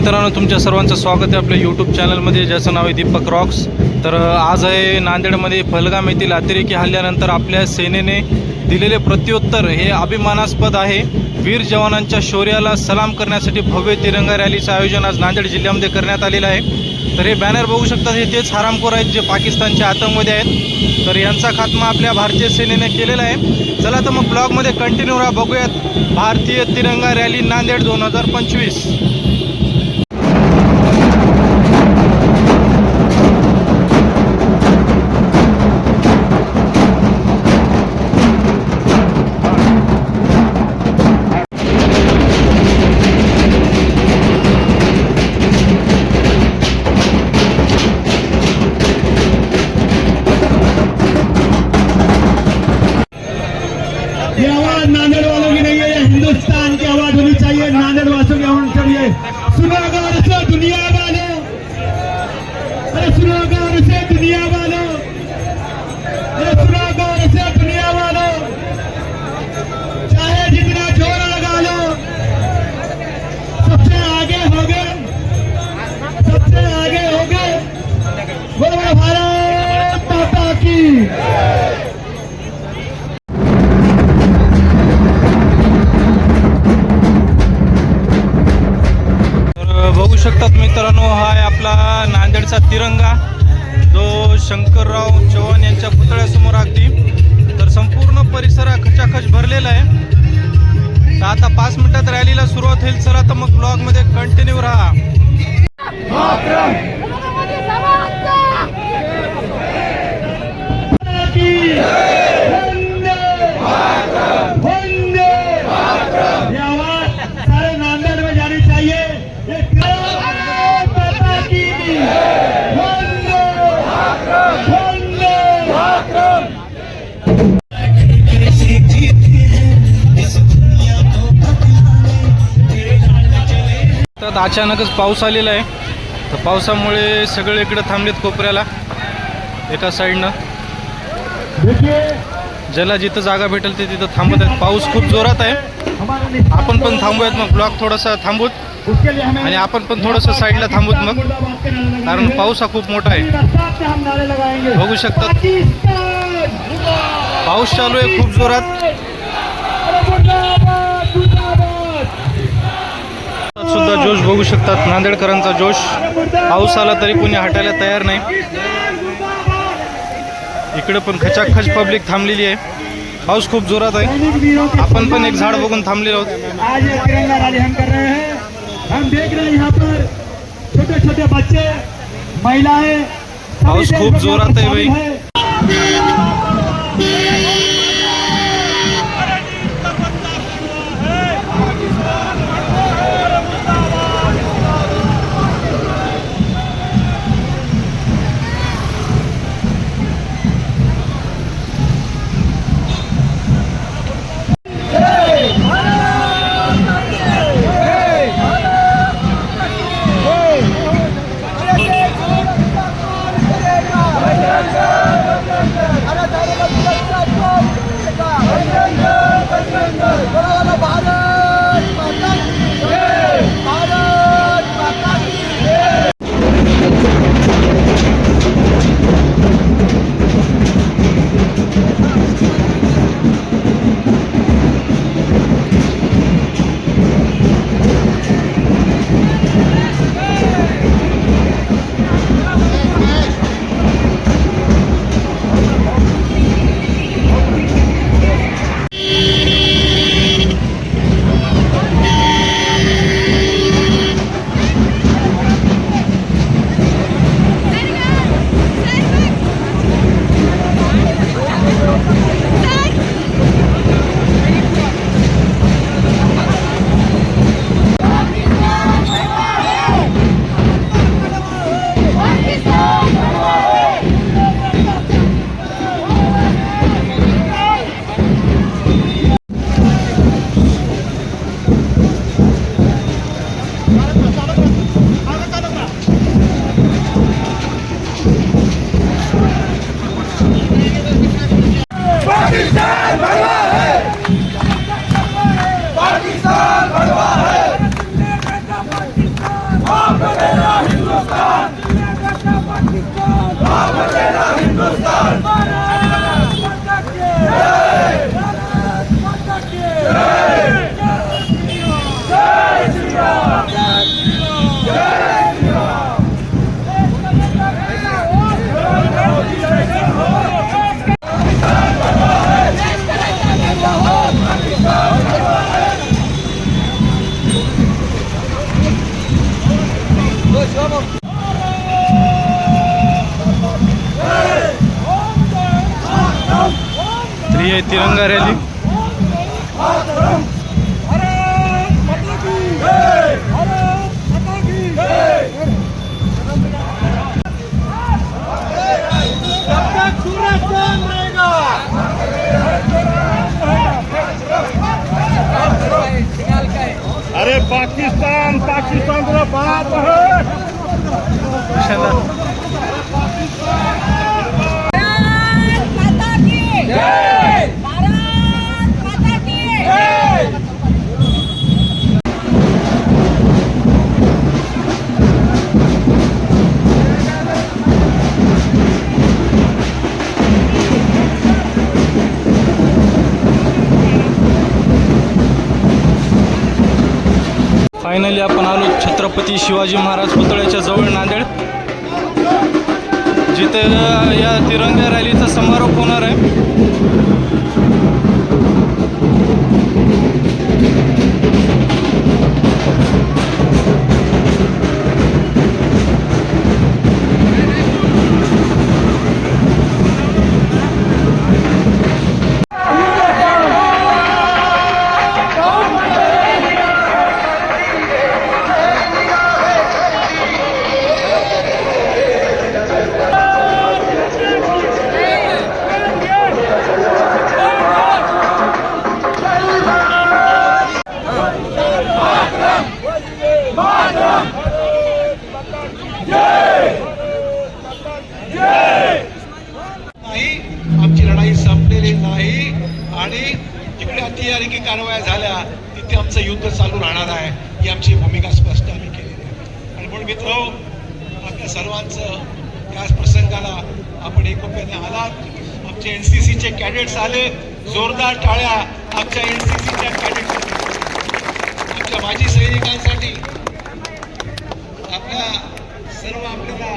मित्रांनो तुमच्या सर्वांचं स्वागत आहे आपल्या यूट्यूब चॅनलमध्ये ज्याचं नाव आहे दीपक रॉक्स. तर आज आहे नांदेडमध्ये फलगाम येथील अतिरेकी हल्ल्यानंतर आपल्या सेनेने दिलेले प्रत्युत्तर. हे अभिमानास्पद आहे. वीर जवानांच्या शौर्याला सलाम करण्यासाठी भव्य तिरंगा रॅलीचं आयोजन आज नांदेड जिल्ह्यामध्ये करण्यात आलेलं आहे. तर हे बॅनर बघू शकतात हे तेच हरामखोर आहेत जे पाकिस्तानचे आतंकवादी आहेत. तर यांचा खात्मा आपल्या भारतीय सेनेने केलेला आहे. चला तर मग ब्लॉगमध्ये कंटिन्यू राहा. बघूयात भारतीय तिरंगा रॅली नांदेड दोन हजार पंचवीस. ছিল जो शंकरराव चव्हाण यांच्या पुतळ्यासमोर अगदी. तर संपूर्ण परिसर हा खचाखच भरलेला आहे. तर आता पाच मिनिटात रॅलीला सुरुवात होईल. चला तर मग ब्लॉगमध्ये कंटिन्यू राहा. आता अचानकच पाऊस आलेला आहे. तर पावसामुळे सगळे इकडं थांबलेत कोपऱ्याला एका साईडनं ज्याला जिथं जागा भेटेल ते तिथं थांबत आहेत. पाऊस खूप जोरात आहे. आपण पण थांबूयात मग. ब्लॉक थोडासा थांबूत. आणि आपण पण थोडंसं साईडला थांबूत मग. कारण पाऊस हा खूप मोठा आहे. बघू शकतात पाऊस चालू आहे खूप जोरात. सुद्धा जोश बघू शकतात. नांदेडकरांचा जोश पाऊस आला तरी कोणी हटायला तयार नाही. इकडे पण खचाखच पब्लिक थांबलेली आहे. पाऊस खूप जोरात आहे. आपण पण एक झाड बघून थांबलेलो आहोत. आज ये तिरंगा रैली हम बाई. हैं। ही आहे तिरंगा रॅली अरे पाकिस्तान पाकिस्तान तेरा बाप है फायनली आपण आलो छत्रपती शिवाजी महाराज पुतळ्याच्या जवळ नांदेड. जिथे या तिरंगा रॅलीचा समारोप होणार आहे. ही आमची भूमिका स्पष्ट आम्ही केलेली आहे. आणि म्हणून मित्र आपल्या सर्वांचं याच प्रसंगाला आपण एकोप्याने आलात. आमचे एन सी सीचे कॅडेट्स आले. जोरदार टाळ्या आमच्या एन सी सीच्या कॅडेट्स आमच्या माजी सैनिकांसाठी. आपल्या सर्व आपल्याला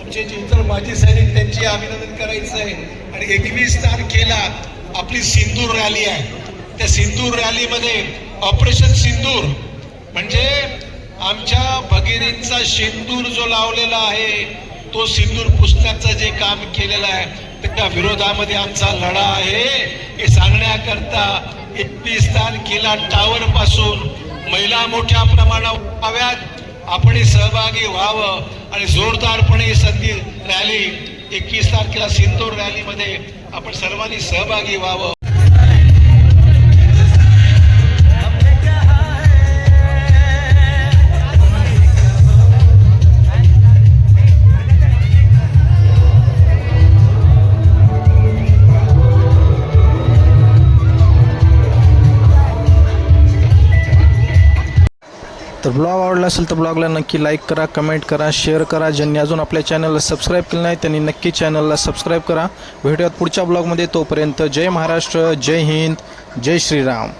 आमचे जे इतर माजी सैनिक त्यांची अभिनंदन करायचं आहे आणि एकवीस तारखेला आपली सिंदूर रॅली आहे. त्या सिंदूर रॅलीमध्ये ऑपरेशन सिंदूर म्हणजे आमच्या भगिनींचा सिंदूर जो लावलेला आहे तो सिंदूर पुसण्याचं जे काम केलेलं आहे त्या विरोधामध्ये आमचा लढा आहे. हे सांगण्याकरता एकतीस तारखेला टावर पासून महिला मोठ्या प्रमाणावर व्हाव्यात. आपण सहभागी व्हावं आणि जोरदारपणे ही संधी रॅली एकवीस तारखेला सिंदूर रॅलीमध्ये आपण सर्वांनी सहभागी व्हावं. तर ब्लॉग आवडला असेल तर ब्लॉगला नक्की लाईक करा कमेंट करा शेअर करा. ज्यांनी अजून आपल्या चॅनलला सबस्क्राईब केलं नाही त्यांनी नक्की चॅनलला सबस्क्राईब करा. भेटूयात पुढच्या ब्लॉगमध्ये तोपर्यंत जय महाराष्ट्र जय हिंद जय श्रीराम.